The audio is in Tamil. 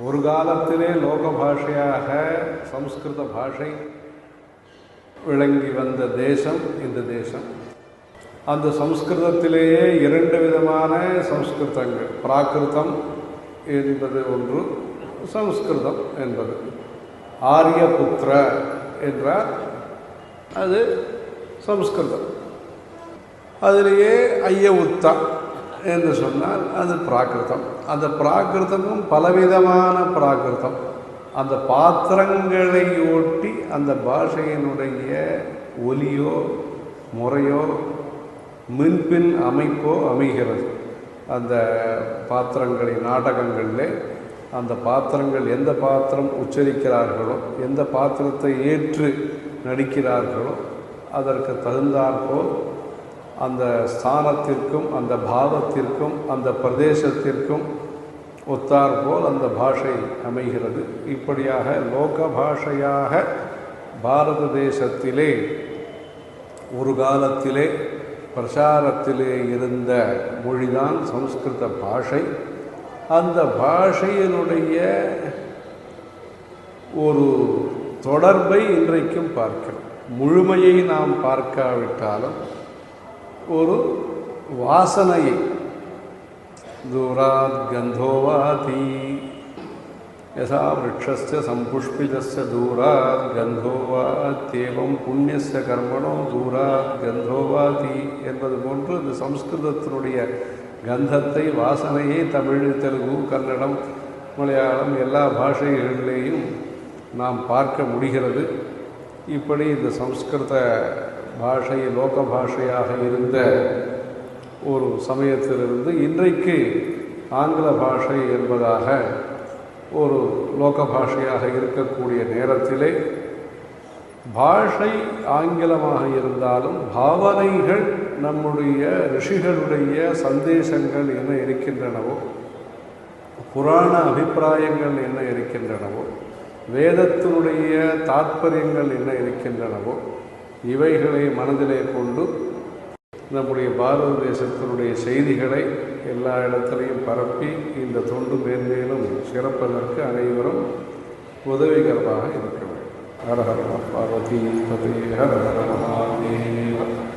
ஒரு காலத்திலே லோக பாஷையாக சம்ஸ்கிருத பாஷை விளங்கி வந்த தேசம் இந்த தேசம். அந்த சம்ஸ்கிருதத்திலேயே இரண்டு விதமான சம்ஸ்கிருதங்கள். பிராகிருதம் என்பது ஒன்று சம்ஸ்கிருதம் என்பது. ஆரியபுத்திர என்றால் அது சம்ஸ்கிருதம். அதிலேயே ஐயவுத்தா என்று சொன்னால் அது பிராகிருதம். அந்த பிராகிருதமும் பலவிதமான பிராகிருதம். அந்த பாத்திரங்களை ஒட்டி அந்த பாஷையினுடைய ஒலியோ முறையோ மின்பின் அமைப்போ அமைகிறது. அந்த பாத்திரங்களை நாடகங்களில் அந்த பாத்திரங்கள் எந்த பாத்திரம் உச்சரிக்கிறார்களோ எந்த பாத்திரத்தை ஏற்று நடிக்கிறார்களோ அதற்கு தகுந்தாற்போல் அந்த ஸ்தானத்திற்கும் அந்த பாவத்திற்கும் அந்த பிரதேசத்திற்கும் ஒத்தாற்போல் அந்த பாஷை அமைகிறது. இப்படியாக லோக பாஷையாக பாரத தேசத்திலே ஒரு காலத்திலே பிரச்சாரத்திலே இருந்த மொழிதான் சம்ஸ்கிருத பாஷை. அந்த பாஷையினுடைய ஒரு தொடர்பை இன்றைக்கும் பார்க்கிறோம். முழுமையை நாம் பார்க்காவிட்டாலும் ஒரு வாசனையை. தூராத் கந்தோவாதி. யசா விரக்ஷஸ்ய சம்புஷ்பிதஸ்ய தூராத் கந்தோவாத்யேவம் புண்ணியஸ்ய கர்மணோ தூராத் கந்தோவாதி என்பது போன்று இந்த சம்ஸ்கிருதத்தினுடைய கந்தத்தை வாசனையை தமிழ் தெலுங்கு கன்னடம் மலையாளம் எல்லா பாஷைகளிலேயும் நாம் பார்க்க முடிகிறது. இப்படி இந்த சம்ஸ்கிருத பாஷை லோக பாஷையாக இருந்த ஒரு சமயத்திலிருந்து இன்றைக்கு ஆங்கில பாஷை என்பதாக ஒரு லோக பாஷையாக இருக்கக்கூடிய நேரத்திலே பாஷை ஆங்கிலமாக இருந்தாலும் பாவனைகள் நம்முடைய ரிஷிகளுடைய சந்தேசங்கள் என்ன இருக்கின்றனவோ புராண அபிப்பிராயங்கள் என்ன இருக்கின்றனவோ வேதத்தினுடைய தாற்பயங்கள் என்ன இருக்கின்றனவோ இவைகளை மனதிலே கொண்டு நம்முடைய பாரத தேசத்தினுடைய செய்திகளை எல்லா இடத்திலையும் பரப்பி இந்த தொண்டு மேன்மேலும் சிறப்பதற்கு அனைவரும் உதவிகரமாக இருக்க வேண்டும். ஹர ஹர பார்வதி பதே ஹர ஹர மகாதேவ